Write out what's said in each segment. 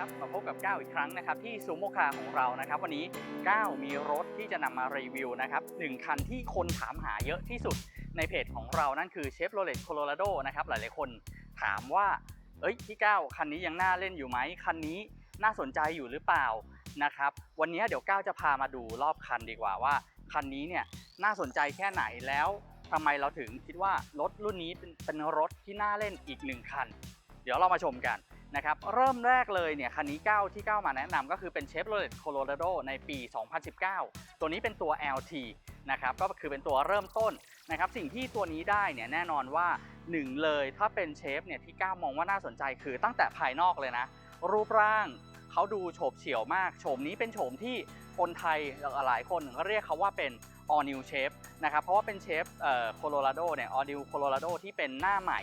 ครับมาพบกับก้าวอีกครั้งนะครับที่ซูโมคาของเรานะครับ วันนี้ก้าวมีรถที่จะนำมารีวิวนะครับหนึ่งคันที่คนถามหาเยอะที่สุดในเพจของเรานั่นคือเชฟโรเลตโคโลราโดนะครับหลายๆคนถามว่า เอ้ยพี่ก้าวคันนี้ยังน่าเล่นอยู่ไหมคันนี้น่าสนใจอยู่หรือเปล่านะครับวันนี้เดี๋ยวก้าวจะพามาดูรอบคันดีกว่าว่า คันนี้เนี่ยน่าสนใจแค่ไหนแล้วทำไมเราถึงคิดว่ารถรุ่นนี้เป็นเป็นรถที่น่าเล่นอีกหนึ่งคัน เดี๋ยวเรามาชมกัน นะครับเริ่มแรกเลยเนี่ยคันนี้ก้าที่ก้ามาแนะนำก็คือเป็น Chevrolet Colorado ในปี 2019 ตัวนี้เป็นตัว LT นะครับก็คือเป็นตัวเริ่มต้นนะครับสิ่งที่ตัวนี้ได้เนี่ยแน่นอนว่าหนึ่งเลยถ้าเป็นเชฟเนี่ยที่ก้ามองว่าน่าสนใจคือตั้งแต่ภายนอกเลยนะ รูปร่างเขาดูโฉบเฉี่ยวมาก โฉมนี้เป็นโฉมที่คนไทยหลายคนก็เรียกเขาว่าเป็น all new shape นะครับเพราะว่าเป็นเชฟโคโลราโดเนี่ย all new Colorado ที่เป็นหน้าใหม่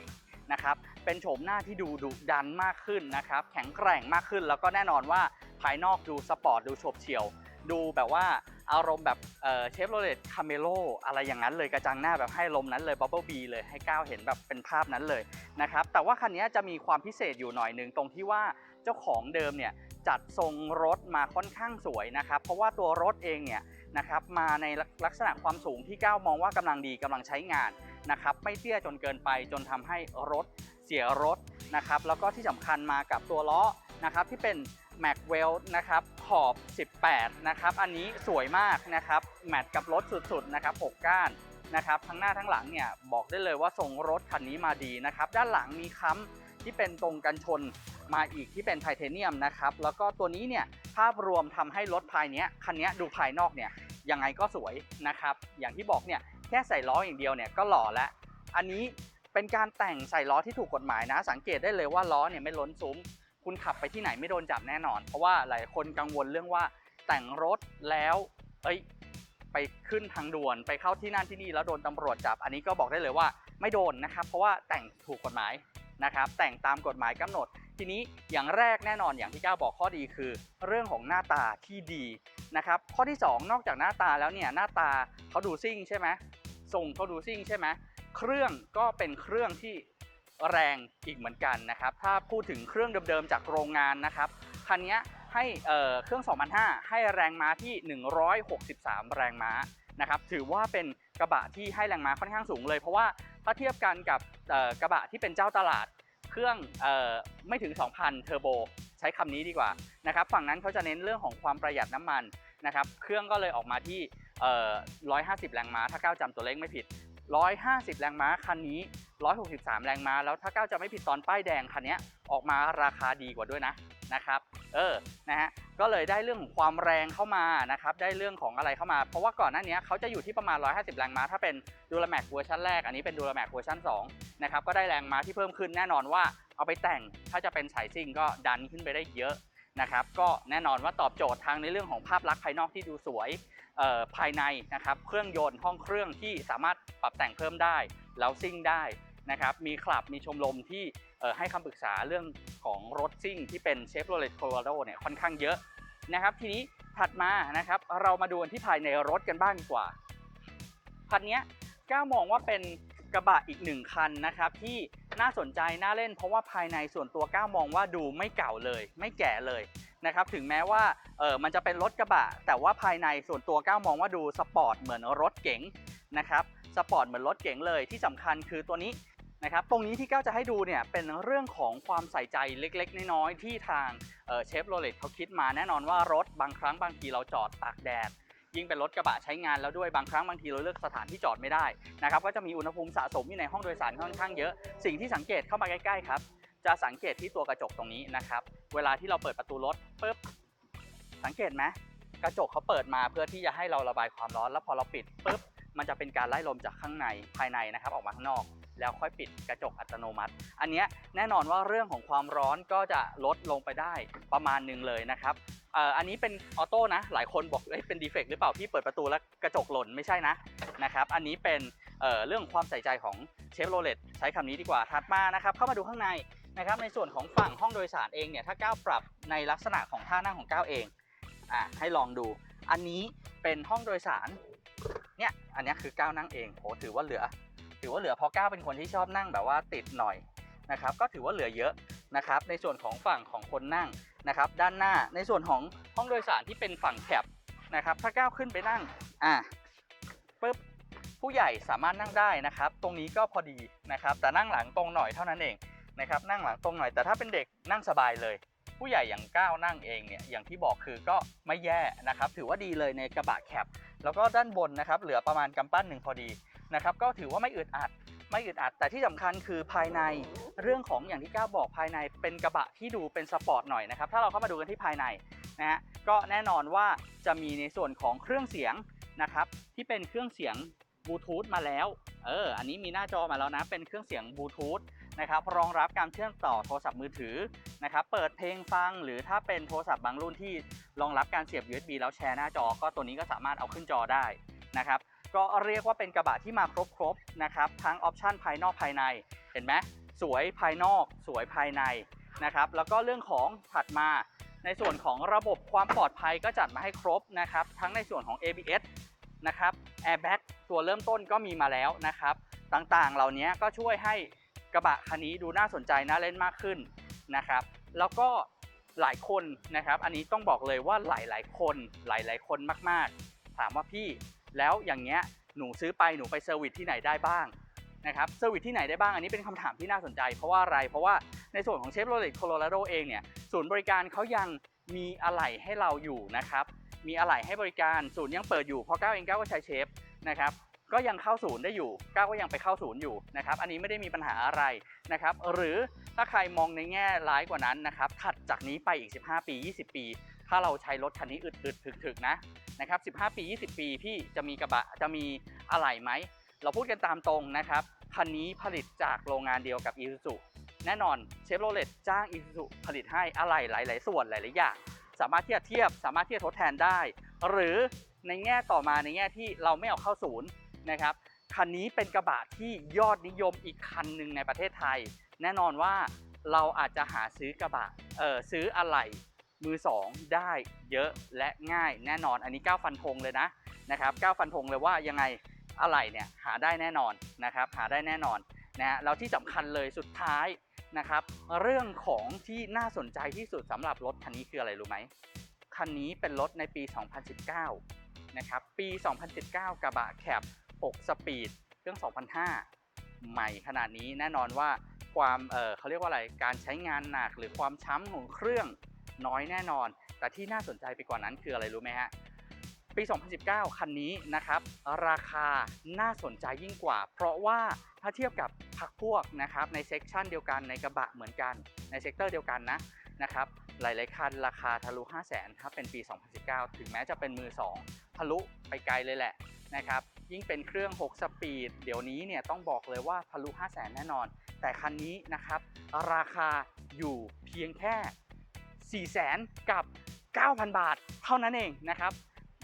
นะครับเป็นโฉมหน้าที่ดูดุดันมากขึ้นนะครับแข็งแกร่งมากขึ้น แล้วก็แน่นอนว่าภายนอกดูสปอร์ตดูโฉบเฉี่ยว ดูแบบว่าอารมณ์แบบเชฟโรเลตคาเมโลอะไรอย่างนั้นเลยกระจังหน้าแบบให้ลมนั้นเลยบับเบิลบีเลยให้ก้าวเห็นแบบเป็นภาพนั้นเลยนะครับแต่ว่าคันนี้จะมีความพิเศษอยู่หน่อยหนึ่งตรงที่ว่าเจ้าของเดิมเนี่ยจัดทรงรถมาค่อนข้างสวยนะครับ เพราะว่าตัวรถเองเนี่ยนะครับมาในลักษณะความสูงที่ก้าวมองว่ากำลังดีกำลังใช้งาน นะครับไม่เตี้ยจนเกินไปจนทำให้รถเสียรถนะครับแล้วก็ที่สำคัญมากับตัวล้อนะครับที่เป็นแม็กเวลนะครับขอบ 18 นะครับ อันนี้สวยมากนะครับ แมทกับรถสุดๆ นะครับ 6 ก้านนะครับทั้งหน้าทั้งหลังเนี่ยบอกได้เลยว่าทรงรถคันนี้มาดีนะครับ ด้านหลังมีค้ำที่เป็นตรงกันชนมาอีกที่เป็นไทเทเนียมนะครับ แล้วก็ตัวนี้เนี่ยภาพรวมทำให้รถภายเนี้ยคันนี้ดูภายนอกเนี่ยยังไงก็สวยนะครับ อย่างที่บอกเนี่ย แค่ใส่ล้ออย่างเดียวเนี่ยก็หล่อแล้ว อันนี้เป็นการแต่งใส่ล้อที่ถูกกฎหมายนะ สังเกตได้เลยว่าล้อเนี่ยไม่ล้นซุ้ม คุณขับไปที่ไหนไม่โดนจับแน่นอน เพราะว่าหลายคนกังวลเรื่องว่าแต่งรถแล้ว เอ้ย ไปขึ้นทางด่วนไปเข้าที่นั่นที่นี่แล้วโดนตำรวจจับ อันนี้ก็บอกได้เลยว่าไม่โดนนะครับ เพราะว่าแต่งถูกกฎหมายนะครับ แต่งตามกฎหมายกำหนด ทีนี้อย่างแรกแน่นอนอย่างที่ก้าบอกข้อดีคือ เรื่องของหน้าตาที่ดีนะครับ ข้อที่ 2 นอกจากหน้าตาแล้วเนี่ยหน้าตาเขาดูซิ่งใช่ไหม ทรงเขาดูซิ่งใช่ไหมเครื่องก็เป็นเครื่องที่แรงอีกเหมือนกันนะครับ ถ้าพูดถึงเครื่องเดิมๆจากโรงงานนะครับคันนี้ให้เเครื่อง 2005 ให้แรงม้าที่ 163 แรงม้านะครับ ถือว่าเป็นกระบะที่ให้แรงม้าค่อนข้างสูงเลย เพราะว่าถ้าเทียบกันกับกระบะที่เป็นเจ้าตลาด เครื่องออไม่ถึง 2,000 เทอร์โบ ใช้คำนี้ดีกว่านะครับ ฝั่งนั้นเขาจะเน้นเรื่องของความประหยัดน้ำมันนะครับ เครื่องก็เลยออกมาที่ เอ่อ150 แรงม้า ถ้าก้าวจำตัวเลขไม่ผิด 150 แรงม้าคันนี้ 163 แรงม้า แล้วถ้าก้าวจะไม่ผิดตอนป้ายแดงคันนี้ออกมาราคาดีกว่าด้วยนะนะครับ เออ นะฮะ ก็เลยได้เรื่องของความแรงเข้ามานะครับ ได้เรื่องของอะไรเข้ามา เพราะว่าก่อนหน้านี้เขาจะอยู่ที่ประมาณ 150 แรงม้า ถ้าเป็นดูลาแม็กเวอร์ชันแรก อันนี้เป็นดูลาแม็กเวอร์ชัน2นะครับ ก็ได้แรงม้าที่เพิ่มขึ้นแน่นอนว่าเอาไปแต่ง ถ้าจะเป็นสายซิ่งก็ดันขึ้นไปได้เยอะนะครับ ก็แน่นอนว่าตอบโจทย์ทางในเรื่องของภาพลักษณ์ภายนอกที่ดูสวย ภายในนะครับเครื่องยนต์ห้องเครื่องที่สามารถปรับแต่งเพิ่มได้แล้วซิ่งได้นะครับมีคลับมีชมรมที่ให้คำปรึกษาเรื่องของรถซิ่งที่เป็นเชฟโรเลตโคโลราโดเนี่ยค่อนข้างเยอะนะครับทีนี้ถัดมานะครับเรามาดูกันที่ภายในรถกันบ้างดีกว่า คันนี้ก้าวมองว่าเป็นกระบะอีกหนึ่งคันนะครับที่น่าสนใจน่าเล่นเพราะว่าภายในส่วนตัวก้าวมองว่าดูไม่เก่าเลย ไม่แก่เลย นะครับถึงแม้ว่าเออมันจะเป็นรถกระบะ แต่ว่าภายในส่วนตัวก้าวมองว่าดูสปอร์ตเหมือนรถเก๋งนะครับสปอร์ตเหมือนรถเก๋งเลยที่สำคัญคือตัวนี้นะครับตรงนี้ที่ก้าวจะให้ดูเนี่ยเป็นเรื่องของความใส่ใจเล็กๆ น้อยๆที่ทางเชฟโรเลตเขาคิดมาแน่นอนว่ารถบางครั้งบางทีเราจอดตากแดดยิ่งเป็นรถกระบะใช้งานแล้วด้วยบางครั้งบางทีเราเลือกสถานที่จอดไม่ได้นะครับก็จะมีอุณหภูมิสะสมอยู่ในห้องโดยสารค่อนข้างเยอะ สิ่งที่สังเกตเข้ามาใกล้ๆครับจะสังเกตที่ตัวกระจกตรงนี้นะครับ เวลาที่เราเปิดประตูรถปุ๊บสังเกตไหมกระจกเขาเปิดมาเพื่อที่จะให้เราระบายความร้อน แล้วพอเราปิดปุ๊บมันจะเป็นการไล่ลมจากข้างในภายในนะครับ ออกมาข้างนอก แล้วค่อยปิดกระจกอัตโนมัติ อันนี้แน่นอนว่าเรื่องของความร้อนก็จะลดลงไปได้ประมาณหนึ่งเลยนะครับอ,อ,อันนี้เป็นออโต้นะ หลายคนบอกเอ้ยเป็นดีเฟกต์หรือเปล่าพี่เปิดประตูแล้วกระจกหล่นไม่ใช่นะนะครับ อันนี้เป็นเเรื่องของความใส่ใจของเชฟโรเลตใช้คำนี้ดีกว่าถัดมานะครับ เข้ามาดูข้างใน นะครับในส่วนของฝั่งห้องโดยสารเองเนี่ยถ้าก้าวปรับในลักษณะของท่านั่งของก้าวเองอะให้ลองดู อันนี้เป็นห้องโดยสารเนี่ยอันนี้คือก้าวนั่งเองโหถือว่าเหลือ ถือว่าเหลือเพราะก้าวเป็นคนที่ชอบนั่งแบบว่าติดหน่อยนะครับก็ถือว่าเหลือเยอะนะครับในส่วนของฝั่งของคนนั่งนะครับด้านหน้าในส่วนของห้องโดยสารที่เป็นฝั่งแคบนะครับถ้าก้าวขึ้นไปนั่งอะปึ๊บผู้ใหญ่สามารถนั่งได้นะครับ ตรงนี้ก็พอดีนะครับ แต่นั่งหลังตรงหน่อยเท่านั้นเอง นะครับนั่งหลังตรงหน่อยแต่ถ้าเป็นเด็กนั่งสบายเลย ผู้ใหญ่อย่างก้าวนั่งเองเนี่ยอย่างที่บอกคือก็ไม่แย่นะครับถือว่าดีเลยในกระบะแคบแล้วก็ด้านบนนะครับเหลือประมาณกำปั้นหนึ่งพอดีนะครับก็ถือว่าไม่อึดอัดไม่อึดอัดแต่ที่สำคัญคือภายในเรื่องของอย่างที่ก้าวบอกภายในเป็นกระบะที่ดูเป็นสปอร์ตหน่อยนะครับถ้าเราเข้ามาดูกันที่ภายในนะฮะก็แน่นอนว่าจะมีในส่วนของเครื่องเสียงนะครับที่เป็นเครื่องเสียงบลูทูธมาแล้วเอออันนี้มีหน้าจอมาแล้วนะเป็นเครื่องเสียงบลูทูธ นะครับรองรับการเชื่อมต่อโทรศัพท์มือถือนะครับเปิดเพลงฟังหรือถ้าเป็นโทรศัพท์บางรุ่นที่รองรับการเสียบ USB แล้วแชร์หน้าจอ ก็ตัวนี้ก็สามารถเอาขึ้นจอได้นะครับก็เรียกว่าเป็นกระบะที่มาครบๆนะครับทั้งออปชันภายนอกภายในเห็นไหมสวยภายนอกสวยภายในนะครับแล้วก็เรื่องของถัดมาในส่วนของระบบความปลอดภัยก็จัดมาให้ครบนะครับทั้งในส่วนของ ABS นะครับ Airbag ตัวเริ่มต้นก็มีมาแล้วนะครับ ต่างๆ เหล่านี้ก็ช่วยให้ ระบะคันนี้ดูน่าสนใจน่าเล่นมากขึ้นนะครับ แล้วก็หลายคนนะครับ อันนี้ต้องบอกเลยว่าหลายๆคนหลายๆคนมากๆ ถามว่าพี่แล้วอย่างเงี้ยหนูซื้อไปหนูไปเซอร์วิสที่ไหนได้บ้างนะครับเซอร์วิสที่ไหนได้บ้างอันนี้เป็นคำถามที่น่าสนใจ เพราะว่าอะไรเพราะว่าในส่วนของเชฟโรเลตโคโลราโดเองเนี่ยศูนย์บริการเขายังมีอะไหล่ให้เราอยู่นะครับมีอะไหล่ให้บริการศูนย์ยังเปิดอยู่เพราะก้าวเองก้าวก็ใช้เชฟนะครับ ก็ยังเข้าศูนย์ได้อยู่ก้าวก็ยังไปเข้าศูนย์อยู่นะครับ อันนี้ไม่ได้มีปัญหาอะไรนะครับ หรือถ้าใครมองในแง่ร้ายกว่านั้นนะครับ ถัดจากนี้ไปอีก 15 ปี 20 ปี ถ้าเราใช้รถคันนี้อึดๆถึกๆนะนะครับ 15 ปี 20 ปีพี่จะมีกระบะจะมีอะไหล่ไหม เราพูดกันตามตรงนะครับ คันนี้ผลิตจากโรงงานเดียวกับ Isuzu แน่นอนเชฟโรเลตจ้าง Isuzu ผลิตให้อะไหล่หลาย ๆ ส่วนหลายๆอย่างสามารถที่จะเทียบสามารถที่จะทดแทนได้ หรือในแง่ต่อมาในแง่ที่เราไม่เอาเข้าศูนย์ นะครับคันนี้เป็นกระบะที่ยอดนิยมอีกคันหนึ่งในประเทศไทย แน่นอนว่าเราอาจจะหาซื้อกระบะเออซื้ออะไหล่มือ 2 ได้เยอะและง่ายแน่นอนอันนี้ก้าวฟันธงเลยนะนะครับก้าวฟันธงเลยว่ายังไงอะไรเนี่ยหาได้แน่นอนนะครับหาได้แน่นอนนะฮะแล้วที่สำคัญเลยสุดท้ายนะครับเรื่องของที่น่าสนใจที่สุดสำหรับรถคันนี้คืออะไรรู้ไหมคันนี้เป็นรถในปี 2019 นะครับ ปี 2019 กระบะแคบ 6 สปีด เครื่อง 2005 ใหม่ขนาดนี้แน่นอนว่าความเออเขาเรียกว่าอะไร การใช้งานหนักหรือความช้ำของเครื่องน้อยแน่นอน แต่ที่น่าสนใจไปกว่านั้นคืออะไรรู้ไหมฮะ ปี 2019 คันนี้นะครับ ราคาน่าสนใจยิ่งกว่า เพราะว่าถ้าเทียบกับพักพวกนะครับในเซกชันเดียวกันในกระบะเหมือนกัน ในเซกเตอร์เดียวกันนะนะครับหลายๆ คันราคาทะลุ 5 0 0 0 0นถ้าเป็นปี 2019 ถึงแม้จะเป็นมือ 2 ทะลุไปไกลเลยแหละนะครับ ยิ่งเป็นเครื่อง 6 สปีด เดี๋ยวนี้เนี่ยต้องบอกเลยว่าทะลุ 5 0 0 0 0 0แน่นอน แต่คันนี้นะครับ ราคาอยู่เพียงแค่ 4 0 0 0 0 0กับ 9,000 บาท เท่านั้นเองนะครับ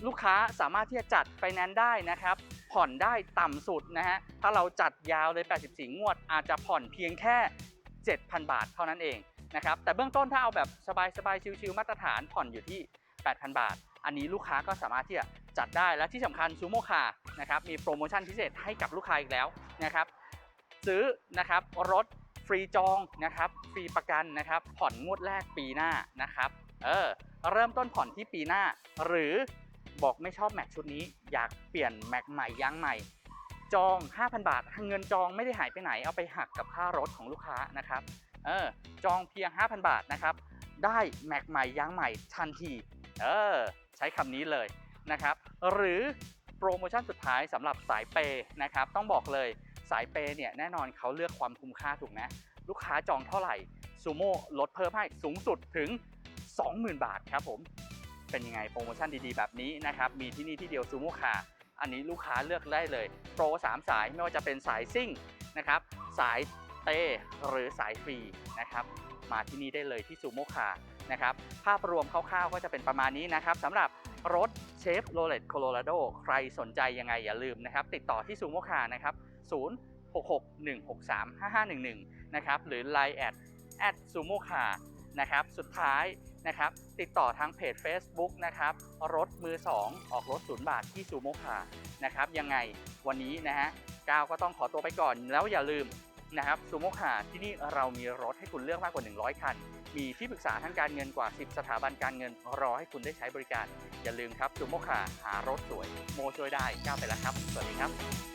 ลูกค้าสามารถที่จะจัดไฟแนนซ์ได้นะครับ ผ่อนได้ต่ำสุดนะฮะ ถ้าเราจัดยาวเลย 84 งวด อาจจะผ่อนเพียงแค่ 7,000 บาทเท่านั้นเองนะครับ แต่เบื้องต้นถ้าเอาแบบสบายๆ ชิลๆ มาตรฐานผ่อนอยู่ที่ 8,000 บาท อันนี้ลูกค้าก็สามารถที่จะ จัดได้และที่สำคัญซูโม่คาร์นะครับมีโปรโมชั่นพิเศษให้กับลูกค้าอีกแล้วนะครับซื้อนะครับรถฟรีจองนะครับฟรีประกันนะครับผ่อนงวดแรกปีหน้านะครับเออเริ่มต้นผ่อนที่ปีหน้า หรือบอกไม่ชอบแม็กชุดนี้ อยากเปลี่ยนแม็กใหม่ยางใหม่ จอง 5,000 บาท เงินจองไม่ได้หายไปไหน เอาไปหักกับค่ารถของลูกค้านะครับเออจองเพียง 5,000 บาทนะครับได้แม็กใหม่ยางใหม่ทันทีเออใช้คำนี้เลยนะครับ หรือโปรโมชั่นสุดท้ายสำหรับสายเปย์นะครับต้องบอกเลยสายเปย์เนี่ยแน่นอนเขาเลือกความคุ้มค่าถูกไหมลูกค้าจองเท่าไหร่ซูโม่ลดเพิ่มให้สูงสุดถึง 20,000 บาทครับผมเป็นยังไงโปรโมชั่นดีๆ แบบนี้นะครับมีที่นี่ที่เดียวซูโม่คาอันนี้ลูกค้าเลือกได้เลยโปร 3 สายไม่ว่าจะเป็นสายซิ่งนะครับสายเตหรือสายฟรีนะครับมาที่นี่ได้เลยที่ซูโม่คานะครับภาพรวมคร่าวๆก็จะเป็นประมาณนี้นะครับสำหรับ รถเชฟโรเลตโคโลราโดใครสนใจยังไงอย่าลืมนะครับ ติดต่อที่ซูโม่คานะครับ 0661635511 นะครับ หรือ Line แอดแอดซูโม่คานะครับ สุดท้ายนะครับ ติดต่อทางเพจ Facebook นะครับ รถมือ 2 ออกรถศูนย์บาทที่ซูโม่คานะครับ ยังไงวันนี้นะฮะก้าวก็ต้องขอตัวไปก่อนแล้วอย่าลืม นะครับซูโมคาที่นี่เรามีรถให้คุณเลือกมากกว่า 100 คัน มีที่ปรึกษาทางการเงินกว่า 10 สถาบันการเงินรอให้คุณได้ใช้บริการ อย่าลืมครับซูโมคาหารถสวย โมช่วยได้ก้าวไปแล้วครับ สวัสดีครับ